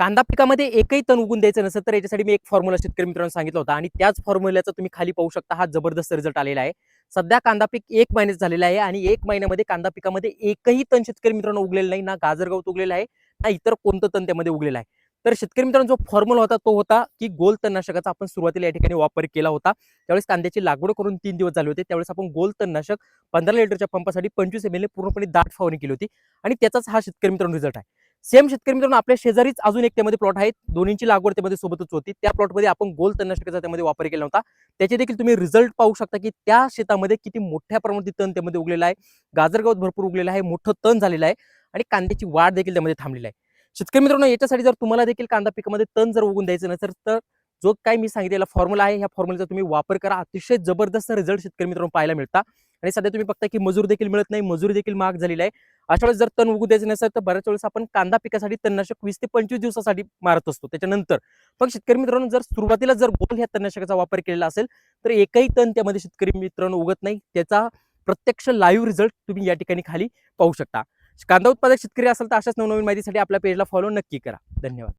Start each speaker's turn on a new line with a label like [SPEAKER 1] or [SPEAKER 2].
[SPEAKER 1] कांदा पिकामध्ये एकही तण उगून द्यायचं नसेल तर याच्यासाठी मी एक फॉर्म्युला शेतकरी मित्रांनो सांगितलं होता. आणि त्याच फॉर्म्युल्याचा तुम्ही खाली पाहू शकता हा जबरदस्त रिझल्ट आलेला आहे. सध्या कांदा पीक एक महिन्यात झालेला आहे आणि एक महिन्यामध्ये कांदा पिकामध्ये एकही तण शेतकरी मित्रांनो उगलेलं नाही ना गाजर गवत उगलेला आहे ना इतर कोणतं तण त्यामध्ये उगलेलं आहे. तर शेतकरी मित्रांनो जो फॉर्म्युला होता तो होता की गोल तणनाशकाचा आपण सुरुवातीला या ठिकाणी वापर केला होता. त्यावेळेस कांद्याची लागवड करून तीन दिवस झाले होते. त्यावेळेस आपण गोल तणनाशक पंधरा लिटरच्या पंपासाठी पंचवीस एम एल पूर्णपणे दाट फवारणी केली होती. आणि त्याचाच हा शेतकरी मित्रांनो रिझल्ट आहे. सेम शेतकरी मित्रांनो आपल्या शेजारीच अजून एक त्यामध्ये प्लॉट आहेत. दोन्हीची लागवड त्यामध्ये सोबतच होती. त्या प्लॉटमध्ये आपण गोल तणनाशकाचा त्यामध्ये वापर केला होता. त्याचे देखील तुम्ही रिझल्ट पाहू शकता की त्या शेतामध्ये किती मोठ्या प्रमाणात तण त्यामध्ये उगलेलं आहे. गाजरगावात भरपूर उगलेलं आहे. मोठं तण झालेलं आहे. आणि कांद्याची वाढ देखील त्यामध्ये थांबलेली आहे. शेतकरी मित्रांनो याच्यासाठी जर तुम्हाला देखील कांदा पिकामध्ये तण जर उगून द्यायचं नसेल तर जो काही मी सांगितलेला फॉर्म्युला आहे ह्या फॉर्म्युलाचा तुम्ही वापर करा. अतिशय जबरदस्त रिझल्ट शेतकरी मित्रांनो पाहायला मिळता आणि सध्या तुम्ही बघता की मजूर देखील मिळत नाही. मजुरी देखील महाग झालेली आहे. अशा वेळेस जर तण उगू द्यायचं नसेल तर बऱ्याच वेळेस आपण कांदा पिकासाठी तणनाशक वीस ते पंचवीस दिवसासाठी मारत असतो. त्याच्यानंतर पण शेतकरी मित्रांनो जर सुरुवातीला जर गोल ह्या तणनाशकाचा वापर केलेला असेल तर एकही तण त्यामध्ये शेतकरी मित्रांनो उगत नाही. त्याचा प्रत्यक्ष लाईव्ह रिझल्ट तुम्ही या ठिकाणी खाली पाहू शकता. कांदा उत्पादक शेतकरी असेल तर अशाच नवनवीन माहितीसाठी आपल्या पेजला फॉलो नक्की करा. धन्यवाद.